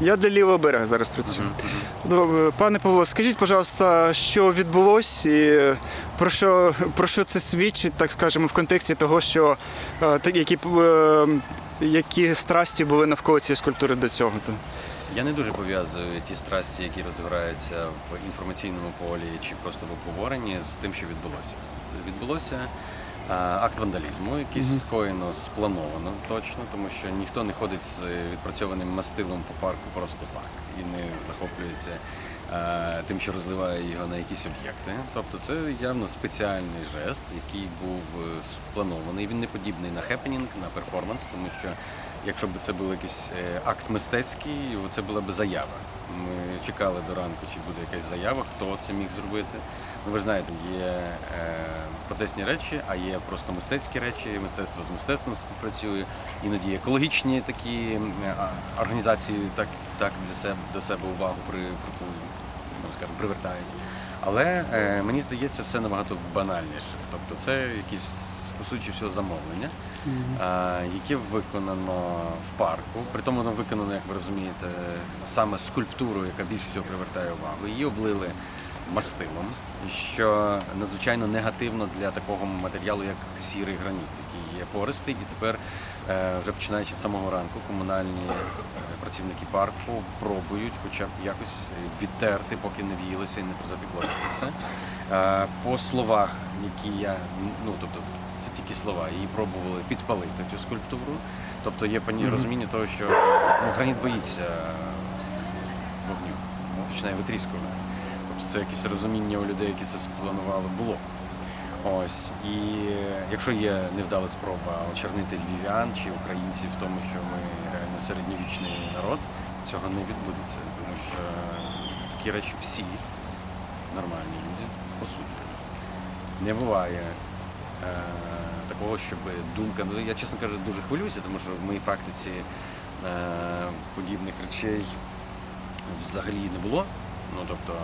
Я для лівого берега зараз працюю. Пане Павло, скажіть, пожалуйста, що відбулося і про що, про що це свідчить, так скажемо, в контексті того, що е, які, е, які страсті були навколо цієї скульптури до цього? Я не дуже пов'язую ті страсті, які розгораються в інформаційному полі чи просто в обговоренні з тим, що відбулося. Відбулося акт вандалізму, який скоєно сплановано точно, тому що ніхто не ходить з відпрацьованим мастилом по парку просто так і не захоплюється а, тим, що розливає його на якісь об'єкти. Тобто це явно спеціальний жест, який був е, спланований. Він не подібний на хепенінг, на перформанс, тому що якщо б це був якийсь е, акт мистецький, це була б заява. Ми чекали до ранку, чи буде якась заява, хто це міг зробити. Ну, ви знаєте, є е, протестні речі, а є просто мистецькі речі. Мистецтво з мистецтвом співпрацює. Іноді екологічні такі організації так, так для себе до себе увагу при, при, ну, скажімо, привертають. Але е, мені здається, все набагато банальніше. Тобто це якісь по суті всього замовлення, яке виконано в парку. При тому воно виконано, як ви розумієте, саме скульптуру, яка більше всього привертає увагу. Її облили мастилом, що надзвичайно негативно для такого матеріалу, як сірий граніт, який є пористий, і тепер, е, вже починаючи з самого ранку, комунальні е, працівники парку пробують хоча б якось відтерти, поки не в'їлися і не запіклося це все. Е, По словах, які я ну тобто це тільки слова, її пробували підпалити цю скульптуру. Тобто є пані розуміння того, що ну, граніт боїться вогню, ну, починає витріскувати. Тобто це якесь розуміння у людей, які це все планували, було. Ось. І якщо є невдала спроба очернити львів'ян чи українців в тому, що ми реально середньовічний народ, цього не відбудеться. Тому що такі речі всі нормальні люди осуджують. Не буває такого, щоб думка. ну, Я, чесно кажучи, дуже хвилююся, тому що в моїй практиці е, подібних речей взагалі не було. Ну, тобто,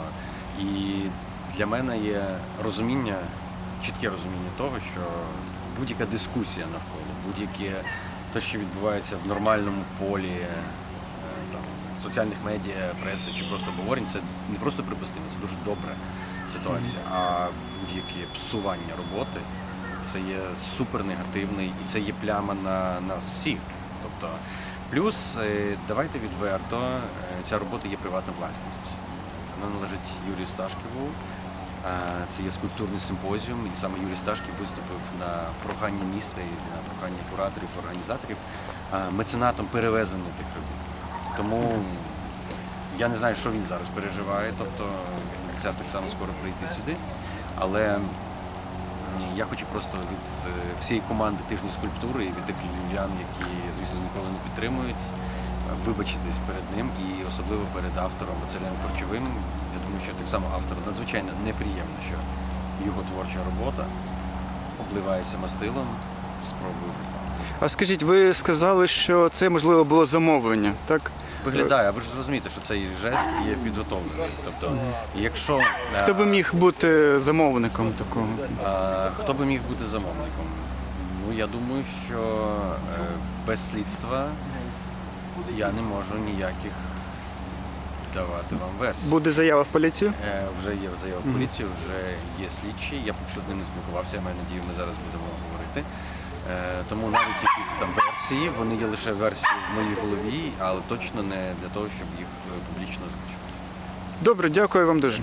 і для мене є розуміння, чітке розуміння того, що будь-яка дискусія навколо, будь-яке те, що відбувається в нормальному полі е, соціальних медіа, преси чи просто обговорень, це не просто припустимо, це дуже добра ситуація, а будь-яке псування роботи це є супер негативний і це є пляма на нас всіх. Тобто, плюс, е, давайте відверто, е, ця робота є приватна власність. Вона належить Юрію Сташківу. Е, Це є скульптурний симпозіум, і саме Юрій Сташків виступив на прохання міста і на прохання кураторів, організаторів меценатом перевезення тих робіт. Тому я не знаю, що він зараз переживає, тобто обіцяв так само скоро прийти сюди. Але м, я хочу просто від е, всієї команди тижні скульптури і від тих львів'ян, які, звісно, ніколи не підтримують, е, вибачитись перед ним і особливо перед автором Василем Корчовим. Я думаю, що так само автору надзвичайно неприємно, що його творча робота обливається мастилом спробую. А скажіть, ви сказали, що це можливо було замовлення, так? Виглядає, ви ж розумієте, що цей жест є підготовлений. Тобто, якщо е, Хто би міг бути замовником такого? А, Хто би міг бути замовником? Ну, я думаю, що е, без слідства я не можу ніяких давати вам версій. Буде заява в поліцію? Е, Вже є заява в поліції, вже є слідчі. Я поки що з ним не спілкувався, я маю надію, ми зараз будемо говорити. Е, Тому навіть якісь там версії, вони є лише версії в моїй голові, але точно не для того, щоб їх е, публічно озвучувати. Добре, дякую вам дуже.